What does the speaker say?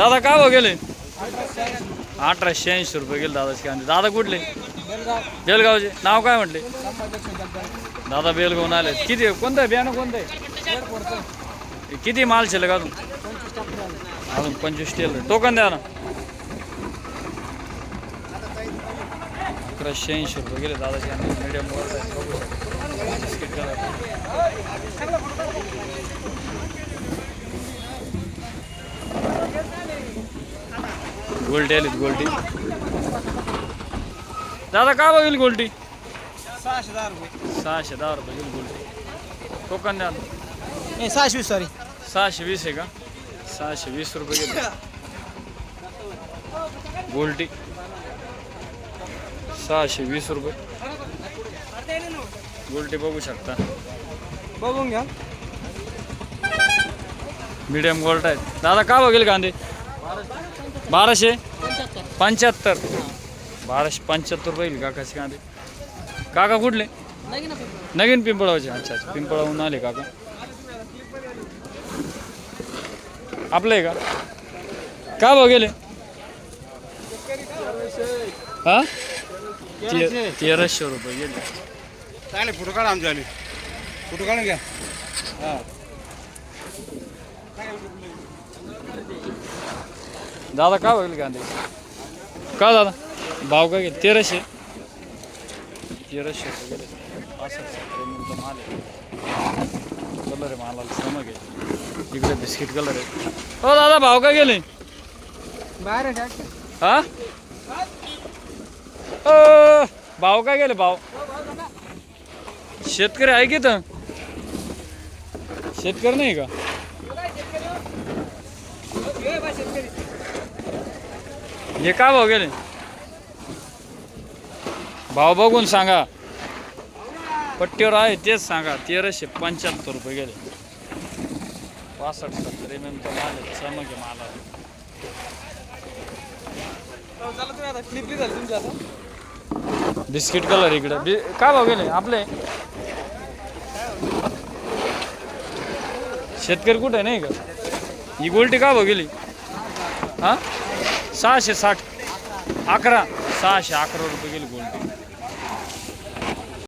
दादा काय भाव गेले? अठराशे ऐंशी रुपये गेले दादाचे कांदे. दादा कुठले? बेलगावचे. नाव काय म्हटले? दादा बेलगावून आले किती? कोणतं? आहे बियाणं कोणतं? आहे किती माल शिल्लक अजून? अजून पंचवीस टेल टोकन द्या ना. अकराशे ऐंशी रुपये गेले दादाचे मीडियम बिस्किट कलर गोल्टी आलीत गोल्टी. दादा का बघेल गोल्टी? सहाशे दहा रुपये. सहाशे दहा रुपये गेली गोल्टी. टोकन द्या. सहाशे वीस सॉरी सहाशे वीस आहे का? सहाशे वीस रुपये गेले गोल्टी. सहाशे वीस रुपये. गोल्टी बघू शकता. बघून घ्या. मीडियम गोल्ट आहेत. दादा का बघेल कांदे? बाराशे? पंच्याहत्तर. बाराशे पंच्याहत्तर रुपये येईल काकाचे कांदे काका कुठले? नवीन पिंपळावचे अच्छा अच्छा. पिंपळाहून आले काका. आपलं आहे का? का भाव गेले? हा? तेराशे. रुपये गेले. चालेल फोटो काढा आमच्या आली फोटो काढून घ्या. दादा का बघेल कांदे का दादा? भाव काय गेले तेराशे. तेराशे रुपये. गेले पासष्ट माल आहे. कलर आहे मालाला समक आहे. इकडे बिस्किट कलर आहे. हो दादा भाव काय गेले? बाहेर हा? अ, भाव काय गेले भाव? शेतकरी आहे की तर शेतकरी नाही का? हे का भाव गेले? भाव बघून सांगा. पट्टीवर आहे तेच सांगा. तेराशे पंच्याहत्तर रुपये गेले. पासष्ट सत्तर एम एमचा माल. आहे चमक आहे माल बिस्किट कलर इकडे. बि काय भाव गेले? आपले? शेतकरी कुठे आहे, नाही का? ही गोल्टी का भाव गेली? हा? सहाशे साठ. अकरा. सहाशे अकरा रुपये गेली गोल्ड.